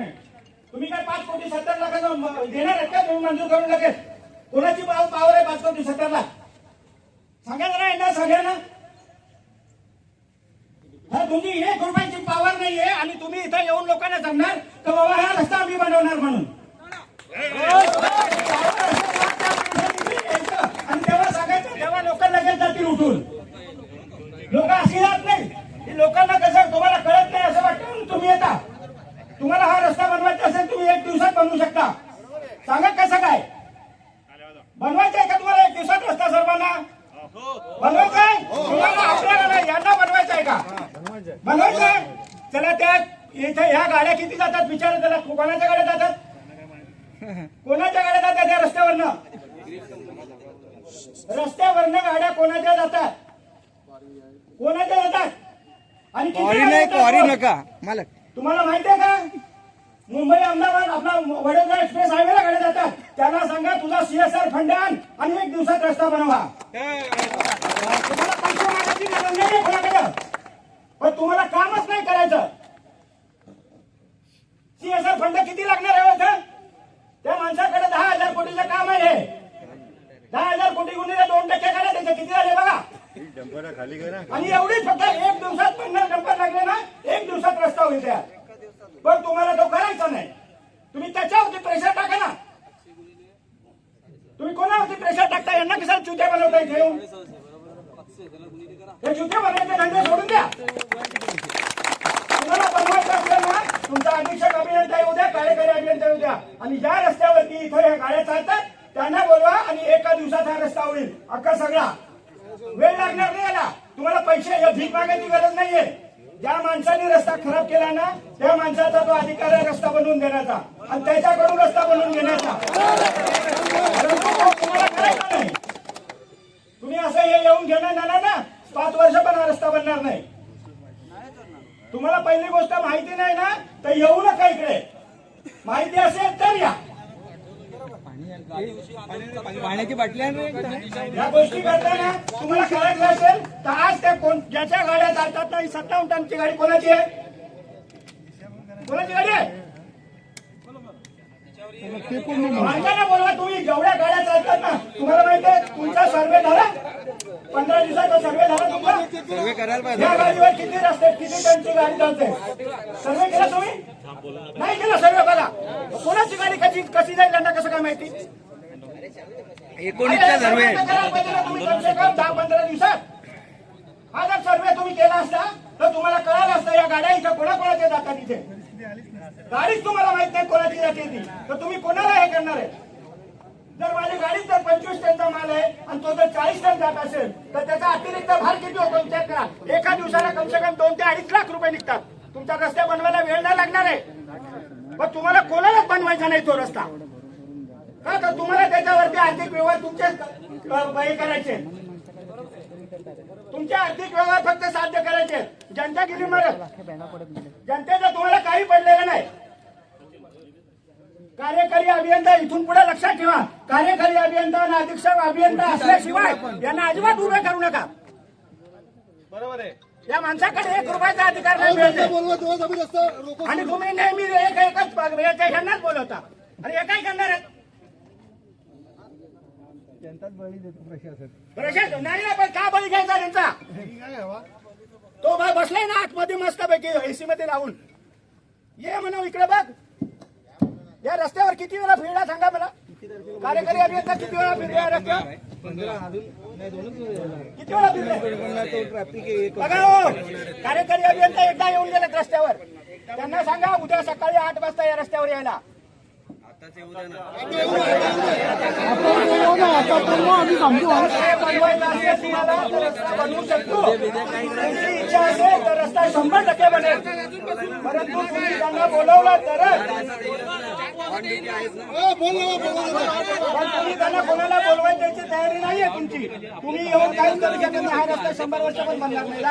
नाही. तुम्ही काय पाच कोटी सत्तर लाखाचा देणार आहेत का? तुम्ही मंजूर करून लगेच. कोणाची पाव पावर आहे पाच कोटी सत्तर लाख सांगा जरा यांना सगळ्यांना हा तुमची एक रुपयाची पावर नाहीये आणि तुम्ही इथं येऊन लोकांना जमणार तर बाबा हा रस्ता आम्ही बनवणार म्हणून? बनवू शकता. सांगा कसं काय? बनवायचं आहे का तुम्हाला? एक दिवसात रस्ता सर्वांना? बनवायचा आहे? तुम्हाला आपल्याला नाही यांना बनवायचा आहे का? बनवायचं आहे? चला त्या इथे ह्या गाड्या किती जातात? विचार त्याला. कोणाच्या गाड्या जातात? कोणाच्या गाड्या जातात त्या रस्त्यावरनं? रस्त्यावरनं गाड्या कोणाच्या जातात? कोणाच्या जातात? आणि? क्वारी नका. मालक. तुम्हाला माहिती आहे का? मुंबई अहमदाबाद आपला वडोदरा एक्सप्रेस हायवेला गाड्या जातात. त्यांना सांगा तुझा सीएसआर फंड आण आणि एक दिवसात रस्ता बनवा. तुम्हाला पैसे मागायची गरज नाही कोणाकडे? पण तुम्हाला कामच नाही करायचं. सीएसआर फंड किती लागणार आहे इथं? त्या माणसाकडे दहा हजार कोटीचं काम आहे हे. दहा हजार कोटी गुन्हे दोन टक्के करा त्याचे किती झाले बघा. आणि एवढीच फक्त एक दिवसात पन्नास डंपर लागले ना एक दिवसात रस्ता होईल त्या. पण तुम्हाला तो करायचा नाही. तुम्ही त्याच्यावरती प्रेशर टाका ना. तुम्ही कोणावरती प्रेशर टाकता? यांना कसा चुत्या बनवता इथे येऊन? हे चुत्या बनवायचे धंदे सोडून द्या. तुम्हाला बनवायचं असेल ना तुमचा अधीक्षक अभियंता येऊ द्या कार्यकारी अभियंता येऊ द्या. आणि ज्या रस्त्यावरती इथं ह्या गाड्या चालतात त्यांना बोलवा आणि एका दिवसात हा रस्ता होईल अख्खा सगळा. वेळ लागणार नाही याला. तुम्हाला पैसे भीक मागायची गरज नाहीये. ज्या माणसाने रस्ता खराब केला ना त्या माणसाचा तो अधिकार आहे रस्ता बनवून देण्याचा. आणि त्याच्याकडून रस्ता बनवून घेण्याचा. तुम्हाला करायचा नाही. तुम्ही असं हे येऊन घेणार जाणार ना पाच वर्ष पण हा रस्ता बनणार नाही. तुम्हाला पहिली गोष्ट माहिती नाही ना तर येऊ नका इकडे. माहिती असेल तर या. पाण्याची बाटली. या गोष्टी करताना तुम्हाला करायचं असेल तर आज त्या कोण ज्याच्या गाड्या चालतात ना ही सत्तावन्न टनची गाडी कोणाची आहे? कोणाची गाडी आहे? माणसाला बोलवा तुम्ही जेवढ्या गाड्या चालतात ना तुम्हाला माहिती आहे तुमचा सर्वे झाला? पंधरा दिवसाचा सर्वे झाला तुमचा? सर्वे करायला पाहिजे. या गाडीवर किती रस्ते किती टनची गाडी चालते? सर्वे केला तुम्ही? नाही केला सर्वे बघा. कोणाची गाडी कशी कशी जाईल यांना कसं काय माहिती? एकोणीसचा सर्वे. दहा पंधरा दिवसात हा जर सर्वे तुम्ही केला असता तर तुम्हाला कळालं असतं या गाड्या इथं कोणाकोणाच्या जातात इथे गाडीच तुम्हाला माहीत नाही कोणाची जाते ती तर तुम्ही कोणाला हे करणार आहे जर माझी गाडी जर पंचवीस टनचा माल आहे आणि तो जर चाळीस टन जात असेल तर त्याचा अतिरिक्त भार किती होतो विचार करा एका दिवसाला कमसे कम दोन ते अडीच लाख रुपये निघतात तुमचा रस्ता बनवायला वेळ नाही लागणार आहे. पण तुम्हाला कोणालाच बनवायचा नाही तो रस्ता. का तर तुम्हाला त्याच्यावरती आर्थिक व्यवहार तुमचे हे करायचे. तुमचे आर्थिक व्यवहार फक्त साध्य करायचे. जनता गेली मरत जनतेचं तुम्हाला काही पडलेलं नाही. कार्यकारी अभियंता इथून पुढे लक्षात ठेवा. कार्यकारी अभियंता आणि अधीक्षक अभियंता असल्याशिवाय यांना अजिबात उभे करू नका. बरोबर आहे. या माणसाकडे एक रुपयाचा अधिकार नाही मिळते. आणि तुम्ही नेहमी एक एकच याच्या ह्यांनाच बोलवता. आणि हे काय बळी देतो प्रशासन. नाही ना पण का बळी घ्यायचा त्यांचा? तो बा बसलाय ना आतमध्ये मस्त पैकी एसी मध्ये लावून. ये म्हणा इकडे बघ. या रस्त्यावर किती वेळा फिरला सांगा मला? कार्यकारी अभियंता किती वेळा फिरले या रस्त्यावर? किती वेळा फिरले बघा हो कार्यकारी अभियंता एकदा येऊन गेलेत रस्त्यावर. त्यांना सांगा उद्या सकाळी आठ वाजता या रस्त्यावर यायला. इच्छा असेल तर रस्ता शंभर टक्के बनेल परंतु तुम्ही त्यांना बोलवलं तरच पण तुम्ही त्यांना कोणाला बोलवायची तयारी नाहीये तुमची तुम्ही येऊन काहीच करू शकत नाही हा रस्ता शंभर वर्ष पण बनणार नाही.